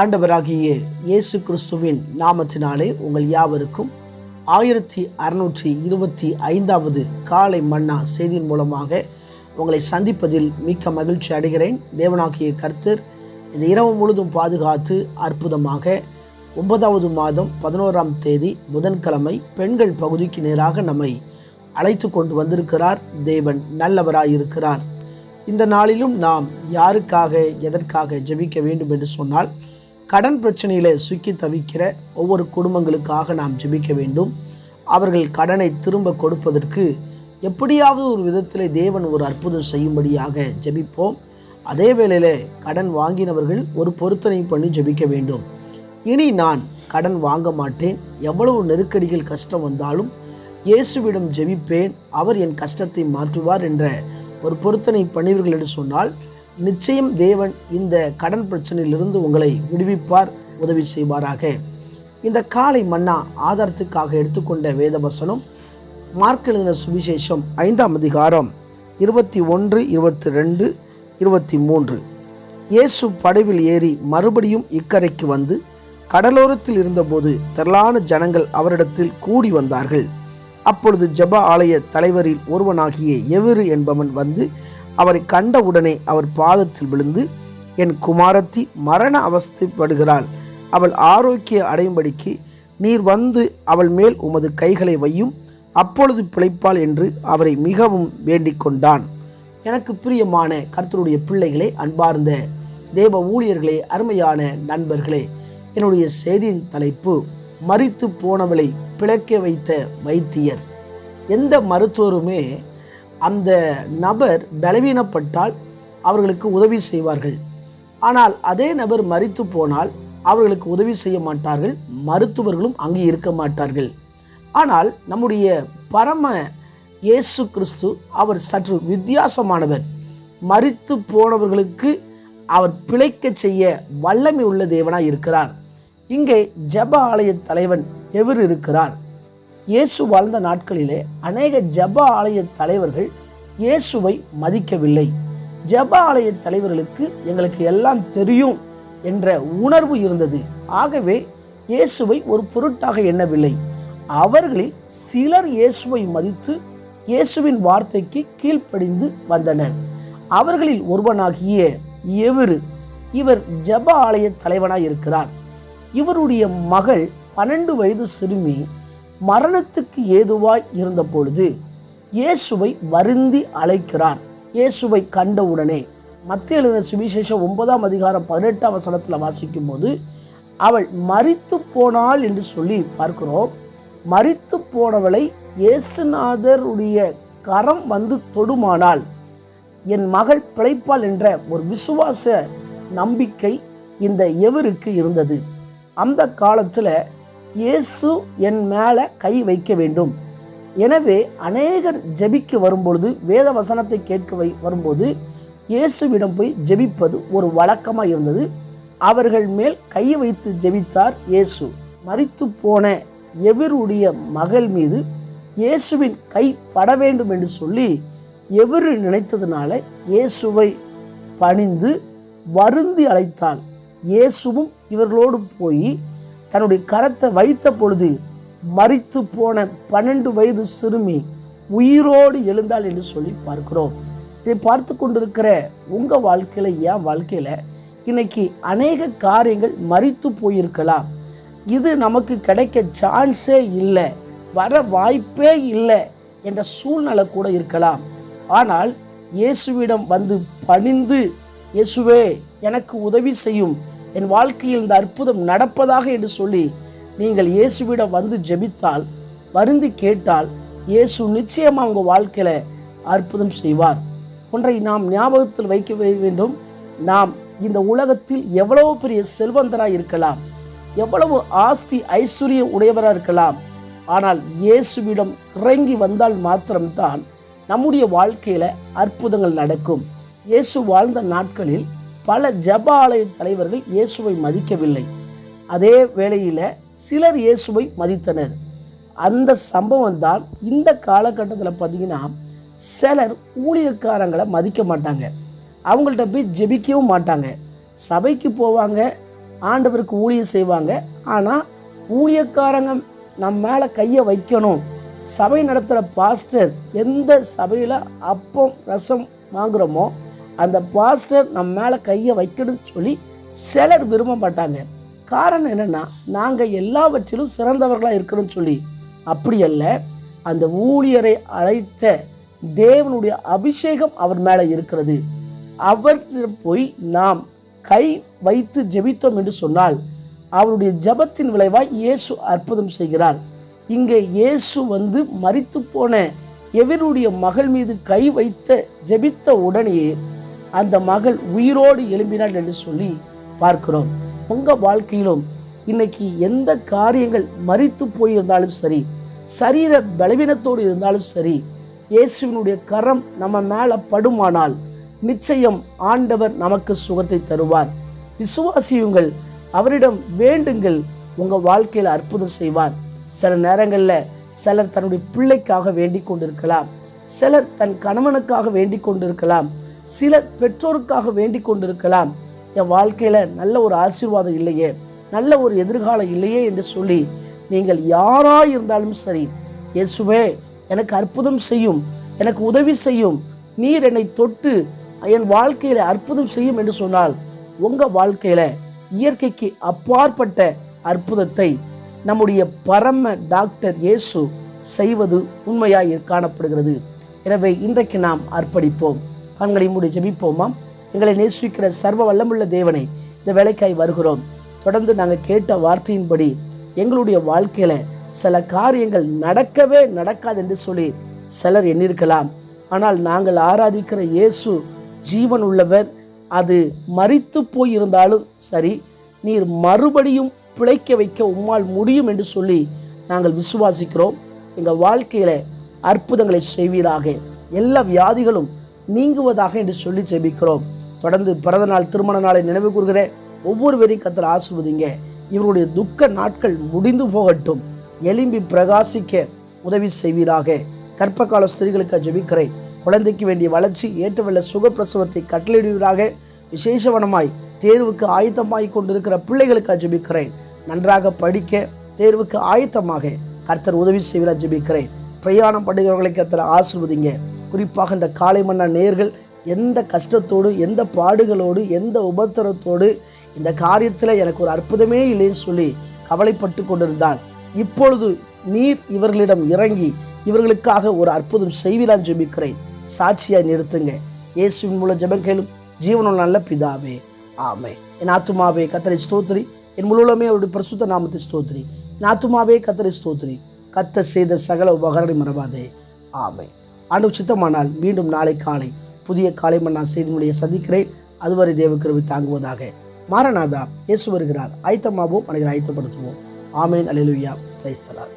ஆண்டவராகிய இயேசு கிறிஸ்துவின் நாமத்தினாலே உங்கள் யாவருக்கும் ஆயிரத்தி அறுநூற்றி இருபத்தி ஐந்தாவது காலை மன்னா செய்தியின் மூலமாக உங்களை சந்திப்பதில் மிக்க மகிழ்ச்சி அடைகிறேன். தேவனாகிய கர்த்தர் இந்த இரவு முழுதும் பாதுகாத்து அற்புதமாக ஒன்பதாவது மாதம் பதினோராம் தேதி புதன்கிழமை பெண்கள் பகுதிக்கு நேராக நம்மை அழைத்து கொண்டு வந்திருக்கிறார். தேவன் நல்லவராயிருக்கிறார். இந்த நாளிலும் நாம் யாருக்காக எதற்காக ஜெபிக்க வேண்டும் என்று சொன்னால் கடன் பிரச்சனையில சிக்கி தவிக்கிற ஒவ்வொரு குடும்பங்களுக்காக நாம் ஜெபிக்க வேண்டும். அவர்கள் கடனை திரும்ப கொடுப்பதற்கு எப்படியாவது ஒரு விதத்தில் தேவன் ஒரு அற்புதம் செய்யும்படியாக ஜெபிப்போம். அதே வேளையில் கடன் வாங்கினவர்கள் ஒரு பொருத்தனை பண்ணி ஜெபிக்க வேண்டும். இனி நான் கடன் வாங்க மாட்டேன். எவ்வளவு நெருக்கடிகள் கஷ்டம் வந்தாலும் இயேசுவிடம் ஜெபிப்பேன். அவர் என் கஷ்டத்தை மாற்றுவார் என்ற ஒரு பொருத்தனை பண்ணீர்கள் என்று சொன்னால் நிச்சயம் தேவன் இந்த கடன் பிரச்சனையிலிருந்து உங்களை விடுவிப்பார் உதவி செய்வாராக. இந்த காலை மன்னா ஆதாரத்துக்காக எடுத்துக்கொண்ட வேதவசனம் மார்க் எழுதின சுவிசேஷம் ஐந்தாம் அதிகாரம் இருபத்தி ஒன்று இருபத்தி ரெண்டு இருபத்தி மூன்று. இயேசு படவில் ஏறி மறுபடியும் இக்கரைக்கு வந்து கடலோரத்தில் இருந்தபோது திரளான ஜனங்கள் அவரிடத்தில் கூடி வந்தார்கள். அப்பொழுது ஜெப ஆலய தலைவரில் ஒருவனாகிய எவரு என்பவன் வந்து அவரை கண்டவுடனே அவர் பாதத்தில் விழுந்து என் குமாரத்தி மரண அவஸ்தைப்படுகிறாள். அவள் ஆரோக்கிய அடையும்படிக்கு நீர் வந்து அவள் மேல் உமது கைகளை வையும். அப்பொழுது பிழைப்பாள் என்று அவரை மிகவும் வேண்டிக் கொண்டான். எனக்கு பிரியமான கர்த்தருடைய பிள்ளைகளே அன்பார்ந்த தேவ ஊழியர்களே அருமையான நண்பர்களே என்னுடைய செய்தியின் தலைப்பு மறித்து போனவளை பிழைக்க வைத்த வைத்தியர். எந்த மருத்துவருமே அந்த நபர் பலவீனப்பட்டால் அவர்களுக்கு உதவி செய்வார்கள். ஆனால் அதே நபர் மறித்து போனால் அவர்களுக்கு உதவி செய்ய மாட்டார்கள் மருத்துவர்களும் அங்கே இருக்க மாட்டார்கள். ஆனால் நம்முடைய பரம இயேசு கிறிஸ்து அவர் சற்று வித்தியாசமானவர். மறித்து போனவர்களுக்கு அவர் பிழைக்க செய்ய வல்லமை உள்ள தேவனாக இருக்கிறார். இங்கே ஜப ஆலய தலைவன் எவர் இருக்கிறார்? இயேசு வாழ்ந்த நாட்களிலே அநேக ஜப ஆலய தலைவர்கள் இயேசுவை மதிக்கவில்லை. ஜப ஆலய தலைவர்களுக்கு எங்களுக்கு எல்லாம் தெரியும் என்ற உணர்வு இருந்தது. ஆகவே இயேசுவை ஒரு பொருட்டாக எண்ணவில்லை. அவர்களில் சிலர் இயேசுவை மதித்து இயேசுவின் வார்த்தைக்கு கீழ்ப்படிந்து வந்தனர். அவர்களில் ஒருவனாகிய எவரு? இவர் ஜப ஆலய தலைவனாய் இருக்கிறார் இவருடைய மகள் பன்னெண்டு வயது சிறுமி மரணத்துக்கு ஏதுவாய் இருந்த பொழுது இயேசுவை வருந்தி அழைக்கிறார். இயேசுவை கண்டவுடனே மத்திய எழுதின சுவிசேஷம் ஒன்பதாம் அதிகாரம் பதினெட்டாம் வசனத்தில் வாசிக்கும் போது அவள் மறித்து போனாள் என்று சொல்லி பார்க்கிறோம். மறித்து போனவளை இயேசுநாதருடைய கரம் வந்து தொடுமானால் என் மகள் பிழைப்பாள் என்ற ஒரு விசுவாச நம்பிக்கை இந்த எவருக்கு இருந்தது? அந்த காலத்தில் இயேசு என் மேலே கை வைக்க வேண்டும். எனவே அநேகர் ஜெபிக்க வரும்பொழுது வேத வசனத்தை கேட்க வை வரும்போது இயேசுவிடம் போய் ஜெபிப்பது ஒரு வழக்கமாக இருந்தது. அவர்கள் மேல் கை வைத்து ஜெபித்தார் இயேசு. மறித்து போன எவருடைய மகள் மீது இயேசுவின் கை பட வேண்டும் என்று சொல்லி எவரு நினைத்ததுனால இயேசுவை பணிந்து வருந்தி அழைத்தாள். இயேசுவும் இவர்களோடு போய் தன்னுடைய கரத்தை வைத்த பொழுது மறித்து போன பன்னெண்டு வயது சிறுமி உயிரோடு எழுந்தாள் என்று சொல்லி பார்க்கிறோம். இதை பார்த்து கொண்டிருக்கிற உங்கள் வாழ்க்கையில் என் வாழ்க்கையில் இன்னைக்கு அநேக காரியங்கள் மறித்து போயிருக்கலாம். இது நமக்கு கிடைக்க சான்ஸே இல்லை வர வாய்ப்பே இல்லை என்ற சூழ்நிலை கூட இருக்கலாம். ஆனால் இயேசுவிடம் வந்து பணிந்து இயேசுவே எனக்கு உதவி செய்யும் என் வாழ்க்கையில் இந்த அற்புதம் நடப்பதாக என்று சொல்லி நீங்கள் இயேசுவிடம் வந்து ஜெபித்தால் வருந்தி கேட்டால் இயேசு நிச்சயமாக உங்கள் வாழ்க்கையில் அற்புதம் செய்வார். ஒன்றை நாம் ஞாபகத்தில் வைக்க வேண்டும். நாம் இந்த உலகத்தில் எவ்வளவு பெரிய செல்வந்தராக இருக்கலாம். எவ்வளவு ஆஸ்தி ஐஸ்வர்யம் உடையவராக இருக்கலாம். ஆனால் இயேசுவிடம் இறங்கி வந்தால் மாத்திரம்தான் நம்முடைய வாழ்க்கையில் அற்புதங்கள் நடக்கும். இயேசு வாழ்ந்த நாட்களில் பல ஜப ஆலய தலைவர்கள் இயேசுவை மதிக்கவில்லை. அதே வேளையில் சிலர் இயேசுவை மதித்தனர். அந்த சம்பவம் தான் இந்த காலகட்டத்தில் பார்த்தீங்கன்னா சிலர் ஊழியக்காரங்களை மதிக்க மாட்டாங்க. அவங்கள்ட்ட போய் ஜெபிக்கவும் மாட்டாங்க. சபைக்கு போவாங்க ஆண்டவருக்கு ஊழியம் செய்வாங்க. ஆனால் ஊழியக்காரங்க நம்ம மேலே கையை வைக்கணும். சபை நடத்துகிற பாஸ்டர் எந்த சபையில் அப்பம் ரசம் வாங்குகிறோமோ அந்த பாஸ்டர் நம்ம மேலே கையை வைக்கணும்னு சொல்லி சிலர் விரும்ப மாட்டாங்க. காரணம் என்னென்னா நாங்கள் எல்லாவற்றிலும் சிறந்தவர்களாக இருக்கணும்னு சொல்லி. அப்படி அல்ல அந்த ஊழியரை அழைத்த தேவனுடைய அபிஷேகம் அவர் மேலே இருக்கிறது. அவர் போய் நாம் கை வைத்து ஜெபித்தோம் என்று சொன்னால் அவருடைய ஜெபத்தின் விளைவாய் இயேசு அற்புதம் செய்கிறார். இங்கே இயேசு வந்து மறித்து போன எவருடைய மகள் மீது கை வைத்த ஜெபித்த உடனேயே அந்த மகள் உயிரோடு எழும்பினாள் என்று சொல்லி பார்க்கிறோம். உங்கள் வாழ்க்கையிலும் இன்னைக்கு எந்த காரியங்கள் மறித்து போயிருந்தாலும் சரி சரீர பலவீனத்தோடு இருந்தாலும் சரி இயேசுவினுடைய கரம் நம்ம மேலே படுமானால் நிச்சயம் ஆண்டவர் நமக்கு சுகத்தை தருவார். விசுவாசியுங்கள் அவரிடம் வேண்டுங்கள் உங்கள் வாழ்க்கையில் அற்புதம் செய்வார். சில நேரங்களில் சிலர் தன்னுடைய பிள்ளைக்காக வேண்டிக் கொண்டிருக்கலாம் சிலர் தன் கணவனுக்காக வேண்டிக் கொண்டிருக்கலாம் சிலர் பெற்றோருக்காக வேண்டிக் கொண்டிருக்கலாம். என் வாழ்க்கையில் நல்ல ஒரு ஆசீர்வாதம் இல்லையே நல்ல ஒரு எதிர்காலம் இல்லையே என்று சொல்லி நீங்கள் யாராக இருந்தாலும் சரி இயேசுவே எனக்கு அற்புதம் செய்யும் எனக்கு உதவி செய்யும் நீர் என்னை தொட்டு என் வாழ்க்கையில் அற்புதம் செய்யும் என்று சொன்னால் உங்கள் வாழ்க்கையில் இயற்கைக்கு அப்பாற்பட்ட அற்புதத்தை நம்முடைய பரம டாக்டர் இயேசு செய்வது உண்மையாக காணப்படுகிறது. எனவே இன்றைக்கு நாம் அர்ப்பணிப்போம். கண்களை மூடி ஜபிப்போமா? எங்களை நேசிக்கிற சர்வ வல்லமுள்ள தேவனை இந்த வேலைக்காய் வருகிறோம். தொடர்ந்து நாங்கள் கேட்ட வார்த்தையின்படி எங்களுடைய வாழ்க்கையில் சில காரியங்கள் நடக்கவே நடக்காது என்று சொல்லி சிலர் எண்ணிருக்கலாம் ஆனால் நாங்கள் ஆராதிக்கிற இயேசு ஜீவன் உள்ளவர். அது மறித்து போயிருந்தாலும் சரி நீர் மறுபடியும் பிழைக்க வைக்க உம்மால் முடியும் என்று சொல்லி நாங்கள் விசுவாசிக்கிறோம். எங்கள் வாழ்க்கையில் அற்புதங்களை செய்வீராக. எல்லா வியாதிகளும் நீங்குவதாக என்று சொல்லி ஜெபிக்கிறோம். தொடர்ந்து பிறந்த நாள் திருமண நாளை நினைவு கூறுகிற ஒவ்வொருவரையும் கத்தர் ஆசிர்வதிங்க. இவருடைய துக்க நாட்கள் முடிந்து போகட்டும். எலும்பி பிரகாசிக்க உதவி செய்வீராக. கற்பகால ஸ்திரீகளுக்கு ஜெபிக்கிறேன். குழந்தைக்கு வேண்டிய வளர்ச்சி ஏற்றவல்ல சுகப்பிரசவத்தை கட்டளையிடுவீராக. விசேஷவனமாய் தேர்வுக்கு ஆயத்தமாய் கொண்டிருக்கிற பிள்ளைகளுக்கு ஜெபிக்கிறேன். நன்றாக படிக்க தேர்வுக்கு ஆயத்தமாக கர்த்தர் உதவி செய்வீராக ஜெபிக்கிறேன். பிரயாணம் பண்ணுகிறவர்களை கர்த்தர் ஆசிர்வதிங்க. குறிப்பாக இந்த காலை மன்னா நேர்கள் எந்த கஷ்டத்தோடு எந்த பாடுகளோடு எந்த உபத்திரத்தோடு இந்த காரியத்தில் எனக்கு ஒரு அற்புதமே இல்லைன்னு சொல்லி கவலைப்பட்டு கொண்டிருந்தான். இப்பொழுது நீர் இவர்களிடம் இறங்கி இவர்களுக்காக ஒரு அற்புதம் செய்வீரான் ஜெபிக்கிறேன். சாட்சியாக நிறுத்துங்க. இயேசுவின் மூலம் ஜெபம் கேளும். நல்ல பிதாவே. ஆமே என் ஆத்துமாவே கத்தரை ஸ்தோத்ரி என் முழுவதுமே அவருடைய பிரசுத்த நாமத்தை ஸ்தோத்ரி என் ஆத்துமாவே கத்தரை ஸ்தோத்ரி கத்த செய்த சகல உபகரணி மறவாதே. ஆமை ஆண்டு சித்தமானால் மீண்டும் நாளை காலை புதிய காலை மன்னா செய்தி மொழியை சந்திக்கிறேன். அதுவரை தேவக்கிருவி தாங்குவதாக மாரநாதா இயேசு வருகிறார். ஆயத்தமாவோம் அனைவரும் ஆயத்தப்படுத்துவோம். ஆமேன் அலிலுயா பிரைஸ்தலார்